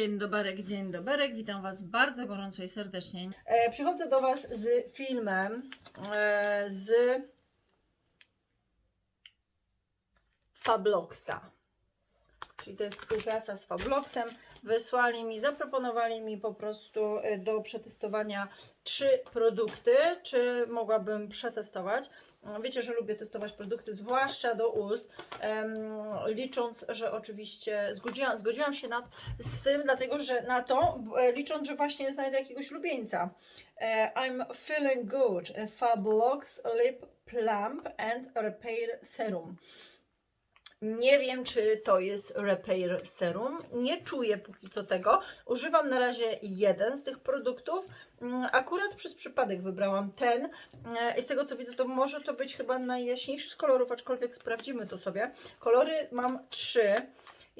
Dzień doberek, dzień doberek. Witam Was bardzo gorąco i serdecznie. E, przychodzę do Was z filmem e, z Fabloxa. Czyli to jest współpraca z Fabloxem. Wysłali mi, zaproponowali mi po prostu e, do przetestowania trzy produkty. Czy mogłabym przetestować? Wiecie, że lubię testować produkty, zwłaszcza do ust, licząc, że oczywiście zgodziłam, zgodziłam się na, z tym, dlatego że na to, e, licząc, że właśnie znajdę jakiegoś lubieńca. E, I'm feeling good. Fablox Lip Plump and Repair Serum. Nie wiem, czy to jest Repair Serum. Nie czuję póki co tego. Używam na razie jeden z tych produktów. Mm, Akurat przez przypadek wybrałam ten. E, I z tego co widzę, to może to być chyba najjaśniejszy z kolorów, aczkolwiek sprawdzimy to sobie. Kolory mam trzy.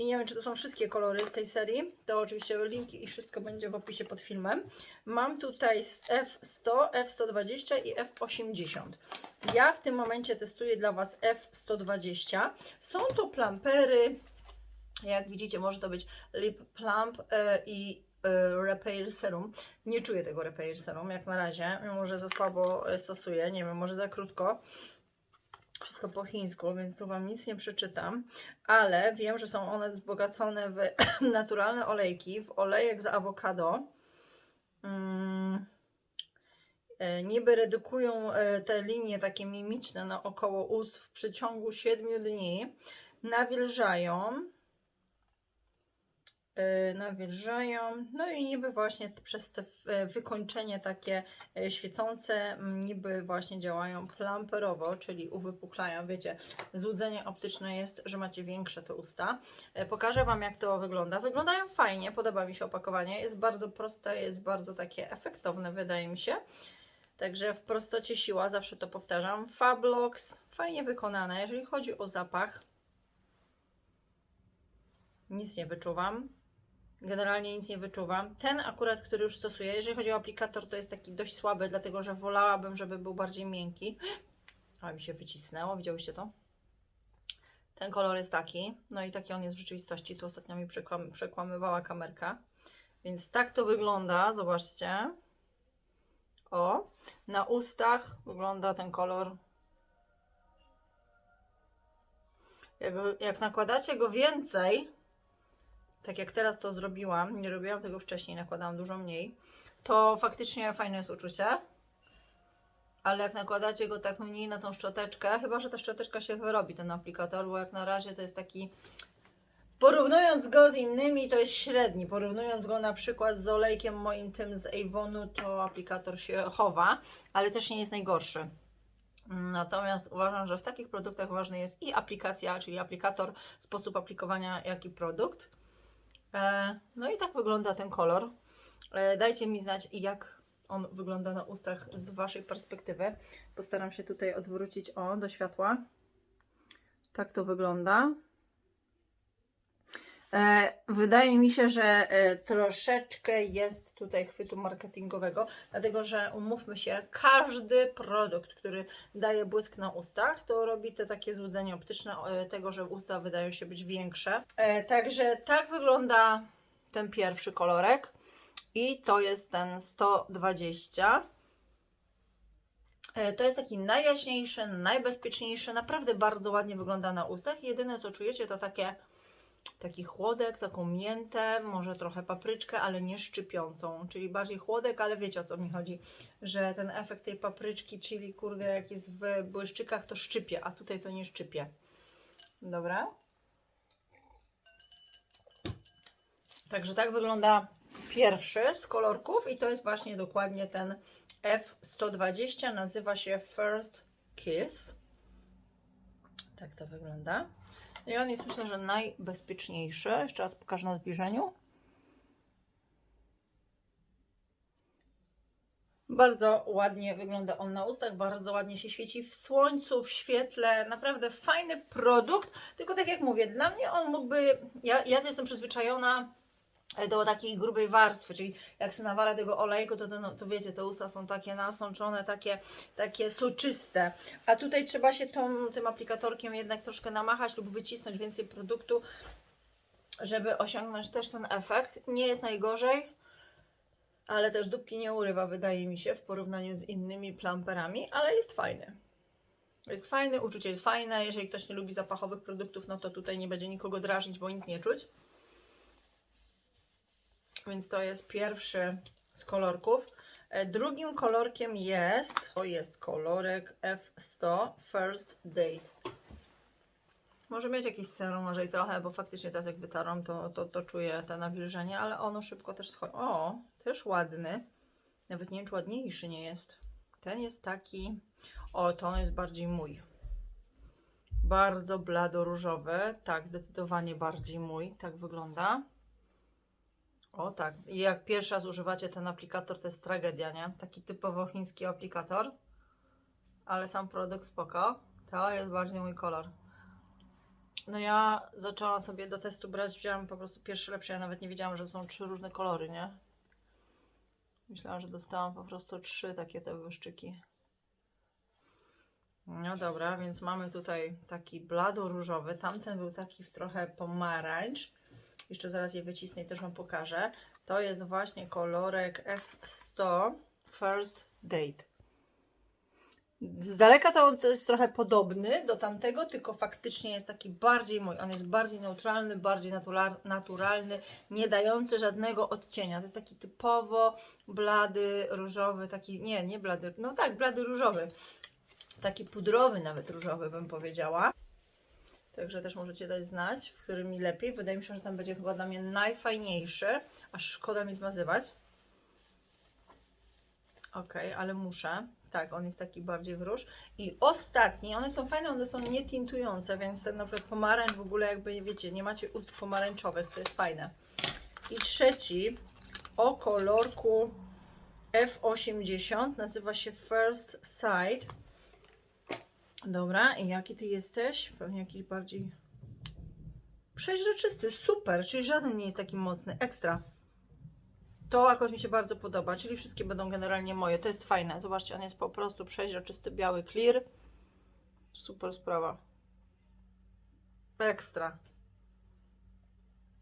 I nie wiem, czy to są wszystkie kolory z tej serii. To oczywiście linki i wszystko będzie w opisie pod filmem. Mam tutaj z F100, F120 i F80. Ja w tym momencie testuję dla Was F120. Są to plumpery. Jak widzicie, może to być Lip Plump e, i e, Repair Serum. Nie czuję tego Repair Serum jak na razie, mimo że za słabo e, stosuję. Nie wiem, może za krótko. Wszystko po chińsku, więc tu Wam nic nie przeczytam, ale wiem, że są one wzbogacone w naturalne olejki, w olejek z awokado. Mm. E, Niby redukują e, te linie takie mimiczne naokoło ust w przeciągu 7 dni. Nawilżają. E, Nawilżają. No i niby właśnie przez te e, wykończenie takie e, świecące, niby właśnie działają plumperowo, czyli uwypuklają. Wiecie, złudzenie optyczne jest, że macie większe te usta. E, Pokażę Wam, jak to wygląda. Wyglądają fajnie, podoba mi się opakowanie. Jest bardzo proste, jest bardzo takie efektowne, wydaje mi się. Także w prostocie siła, zawsze to powtarzam. Fablox, fajnie wykonane. Jeżeli chodzi o zapach, nic nie wyczuwam. Generalnie nic nie wyczuwam. Ten akurat, który już stosuję, jeżeli chodzi o aplikator, to jest taki dość słaby, dlatego że wolałabym, żeby był bardziej miękki. A mi się wycisnęło, widziałyście to? Ten kolor jest taki, no i taki on jest w rzeczywistości. Tu ostatnio mi przekłam, przekłamywała kamerka. Więc tak to wygląda, zobaczcie. O, na ustach wygląda ten kolor. Jak, jak nakładacie go więcej, tak jak teraz to zrobiłam, nie robiłam tego wcześniej, nakładałam dużo mniej, to faktycznie fajne jest uczucie. Ale jak nakładacie go tak mniej na tą szczoteczkę, chyba że ta szczoteczka się wyrobi, ten aplikator, bo jak na razie to jest taki Porównując go z innymi, to jest średni. Porównując go na przykład z olejkiem moim tym z Avonu, to aplikator się chowa, ale też nie jest najgorszy. Natomiast uważam, że w takich produktach ważny jest i aplikacja, czyli aplikator, sposób aplikowania, jak i produkt. E, No i tak wygląda ten kolor. E, Dajcie mi znać, jak on wygląda na ustach z Waszej perspektywy. Postaram się tutaj odwrócić o do światła. Tak to wygląda. E, Wydaje mi się, że e, troszeczkę jest tutaj chwytu marketingowego, dlatego że umówmy się, każdy produkt, który daje błysk na ustach, to robi te takie złudzenie optyczne e, tego, że usta wydają się być większe. Także tak wygląda ten pierwszy kolorek i to jest ten 120. E, To jest taki najjaśniejszy, najbezpieczniejszy, naprawdę bardzo ładnie wygląda na ustach. Jedyne co czujecie to takie taki chłodek, taką miętę, może trochę papryczkę, ale nie szczypiącą, czyli bardziej chłodek, ale wiecie o co mi chodzi, że ten efekt tej papryczki, chili, kurde, jak jest w błyszczykach, to szczypie, a tutaj to nie szczypie. Dobra. Także tak wygląda pierwszy z kolorków i to jest właśnie dokładnie ten F120, nazywa się First Kiss. Tak to wygląda. I on jest myślę, że najbezpieczniejszy. Jeszcze raz pokażę na zbliżeniu. Bardzo ładnie wygląda on na ustach, bardzo ładnie się świeci w słońcu, w świetle. Naprawdę fajny produkt. Tylko tak jak mówię, dla mnie on mógłby. Ja, ja to jestem przyzwyczajona do takiej grubej warstwy, czyli jak się nawala tego olejku, to, to, to wiecie, te usta są takie nasączone, takie, takie soczyste. A tutaj trzeba się tą, tym aplikatorkiem jednak troszkę namachać lub wycisnąć więcej produktu, żeby osiągnąć też ten efekt. Nie jest najgorzej, ale też dupki nie urywa, wydaje mi się, w porównaniu z innymi plumperami, ale jest fajny. Jest fajny, uczucie jest fajne. Jeżeli ktoś nie lubi zapachowych produktów, no to tutaj nie będzie nikogo drażnić, bo nic nie czuć. Więc to jest pierwszy z kolorków. E, Drugim kolorkiem jest, to jest kolorek F100 First Date. Może mieć jakiś serum, może i trochę, bo faktycznie teraz jak wytaram, to, to, to czuję te nawilżenie, ale ono szybko też schodzi. O, też ładny. Nawet nie wiem, czy ładniejszy nie jest. Ten jest taki, o, to on jest bardziej mój. Bardzo blado-różowy. Tak, zdecydowanie bardziej mój. Tak wygląda. O tak. I jak pierwszy raz używacie ten aplikator, to jest tragedia, nie? Taki typowo chiński aplikator. Ale sam produkt spoko. To jest bardziej mój kolor. No ja zaczęłam sobie do testu brać, wzięłam po prostu pierwszy lepszy. Ja nawet nie wiedziałam, że są trzy różne kolory, nie? Myślałam, że dostałam po prostu trzy takie te błyszczyki. No dobra, więc mamy tutaj taki blado-różowy. Tamten był taki w trochę pomarańcz. Jeszcze zaraz je wycisnę i też Wam pokażę. To jest właśnie kolorek F100 First Date. Z daleka to on jest trochę podobny do tamtego, tylko faktycznie jest taki bardziej mój. On jest bardziej neutralny, bardziej natural, naturalny, nie dający żadnego odcienia. To jest taki typowo blady, różowy, taki, nie, nie blady, no tak, blady różowy. Taki pudrowy nawet różowy bym powiedziała. Także też możecie dać znać, w którym mi lepiej. Wydaje mi się, że tam będzie chyba dla mnie najfajniejszy. Aż szkoda mi zmazywać. Ok, ale muszę. Tak, on jest taki bardziej w róż. I ostatni, one są fajne, one są nie tintujące, więc na przykład pomarańcz w ogóle jakby, wiecie, nie macie ust pomarańczowych, co jest fajne. I trzeci o kolorku F80, nazywa się First Side. Dobra, i jaki ty jesteś? Pewnie jakiś bardziej przeźroczysty, super, czyli żaden nie jest taki mocny, ekstra. To akurat mi się bardzo podoba, czyli wszystkie będą generalnie moje, to jest fajne. Zobaczcie, on jest po prostu przeźroczysty, biały, clear. Super sprawa. Ekstra.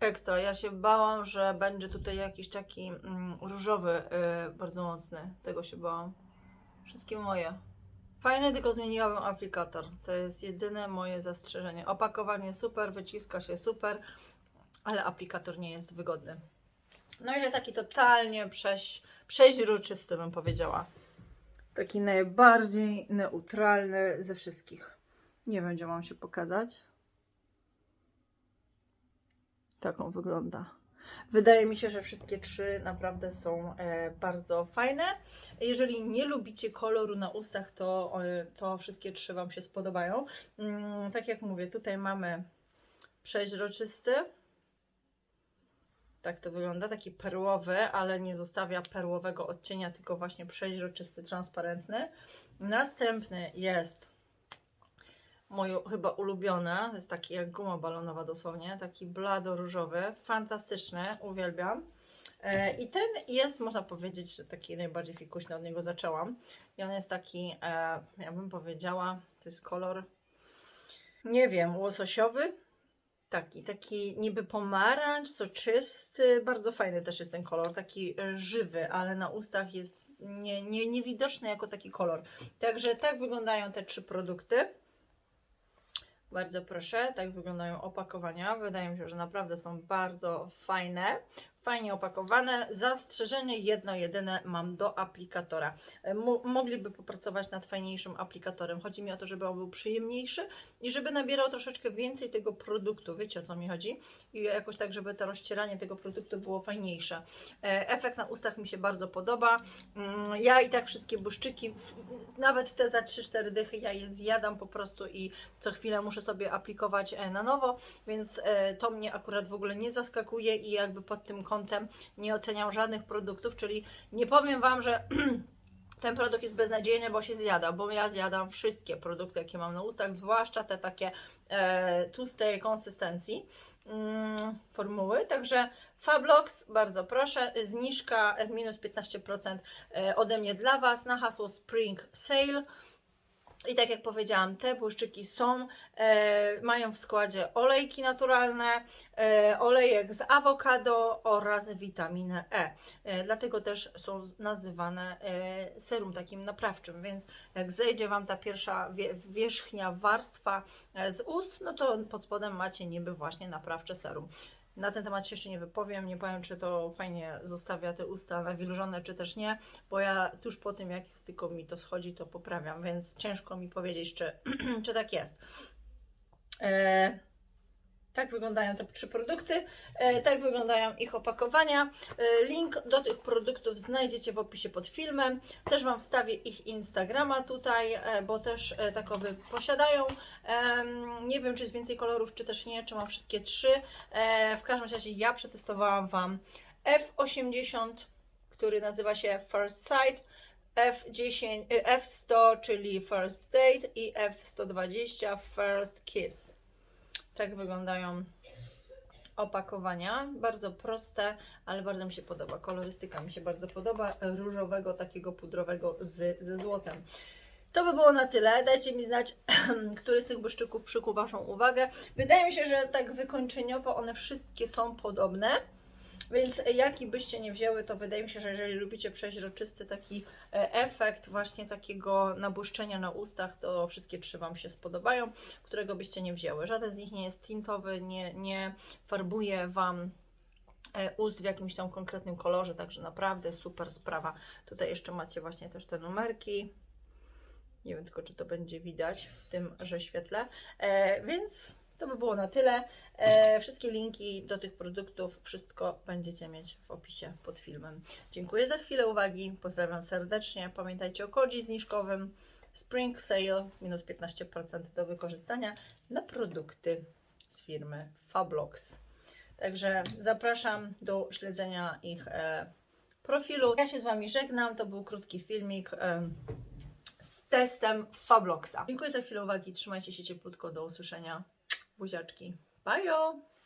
Ekstra. Ja się bałam, że będzie tutaj jakiś taki mm, różowy, yy, bardzo mocny. Tego się bałam. Wszystkie moje. Fajne, tylko zmieniłabym aplikator. To jest jedyne moje zastrzeżenie. Opakowanie super, wyciska się super, ale aplikator nie jest wygodny. No i jest taki totalnie przeź, przeźroczysty, bym powiedziała. Taki najbardziej neutralny ze wszystkich. Nie wiem, gdzie mam się pokazać. Taką wygląda. Wydaje mi się, że wszystkie trzy naprawdę są e, bardzo fajne. Jeżeli nie lubicie koloru na ustach, to, e, to wszystkie trzy Wam się spodobają. Mm, tak jak mówię, tutaj mamy przeźroczysty. Tak to wygląda, taki perłowy, ale nie zostawia perłowego odcienia, tylko właśnie przeźroczysty, transparentny. Następny jest moje chyba ulubione, to jest taki jak guma balonowa dosłownie, taki blado-różowy, fantastyczny, uwielbiam. E, I ten jest, można powiedzieć, taki najbardziej fikuśny, od niego zaczęłam. I on jest taki, e, ja bym powiedziała, to jest kolor, nie wiem, łososiowy, Taki, taki niby pomarańcz, soczysty, bardzo fajny też jest ten kolor, taki e, żywy, ale na ustach jest nie, nie, niewidoczny jako taki kolor. Także tak wyglądają te trzy produkty. Bardzo proszę, tak wyglądają opakowania. Wydaje mi się, że naprawdę są bardzo fajne, fajnie opakowane. Zastrzeżenie jedno jedyne mam do aplikatora. E, Mo mogliby popracować nad fajniejszym aplikatorem. Chodzi mi o to, żeby on był przyjemniejszy i żeby nabierał troszeczkę więcej tego produktu. Wiecie o co mi chodzi? I jakoś tak, żeby to rozcieranie tego produktu było fajniejsze. E, Efekt na ustach mi się bardzo podoba. Mm, Ja i tak wszystkie błyszczyki, nawet te za 3-4 dychy, ja je zjadam po prostu i co chwilę muszę sobie aplikować e, na nowo, więc to mnie akurat w ogóle nie zaskakuje i jakby pod tym kątem nie oceniam żadnych produktów, czyli nie powiem Wam, że ten produkt jest beznadziejny, bo się zjada, bo ja zjadam wszystkie produkty, jakie mam na ustach, zwłaszcza te takie e, tłustej konsystencji mm, formuły. Także Fablox, bardzo proszę, zniżka minus 15% e, ode mnie dla Was na hasło Spring Sale. I tak jak powiedziałam, te błyszczyki są, e, mają w składzie olejki naturalne, e, olejek z awokado oraz witaminę E. E, dlatego też są nazywane e, serum takim naprawczym, więc jak zejdzie Wam ta pierwsza wie, wierzchnia warstwa e, z ust, no to pod spodem macie niby właśnie naprawcze serum. Na ten temat się jeszcze nie wypowiem, nie powiem, czy to fajnie zostawia te usta nawilżone, czy też nie, bo ja tuż po tym, jak tylko mi to schodzi, to poprawiam, więc ciężko mi powiedzieć, czy, czy tak jest. E, tak wyglądają te trzy produkty, e, tak wyglądają ich opakowania. E, link do tych produktów znajdziecie w opisie pod filmem. Też Wam wstawię ich Instagrama tutaj, e, bo też takowy posiadają. Nie wiem, czy jest więcej kolorów, czy też nie, czy mam wszystkie trzy. W każdym razie ja przetestowałam Wam F80, który nazywa się First Sight. F10, e, F100, czyli First Date i F120 First Kiss. Tak wyglądają opakowania. Bardzo proste, ale bardzo mi się podoba. Kolorystyka mi się bardzo podoba. Różowego, takiego pudrowego z, ze złotem. To by było na tyle. Dajcie mi znać, który z tych błyszczyków przykuł Waszą uwagę. Wydaje mi się, że tak wykończeniowo one wszystkie są podobne. Więc jaki byście nie wzięły, to wydaje mi się, że jeżeli lubicie przeźroczysty taki e, efekt właśnie takiego nabłyszczenia na ustach, to wszystkie trzy Wam się spodobają, którego byście nie wzięły. Żaden z nich nie jest tintowy, nie, nie farbuje Wam e, ust w jakimś tam konkretnym kolorze, także naprawdę super sprawa. Tutaj jeszcze macie właśnie też te numerki. Nie wiem tylko, czy to będzie widać w tym, że świetle. E, więc to by było na tyle. E, wszystkie linki do tych produktów, wszystko będziecie mieć w opisie pod filmem. Dziękuję za chwilę uwagi. Pozdrawiam serdecznie. Pamiętajcie o kodzie zniżkowym Spring Sale minus 15% do wykorzystania na produkty z firmy Fablox. Także zapraszam do śledzenia ich e, profilu. Ja się z Wami żegnam. To był krótki filmik. em, z testem Fabloxa. Dziękuję za chwilę uwagi. Trzymajcie się cieplutko. Do usłyszenia. Buziaczki. Bye!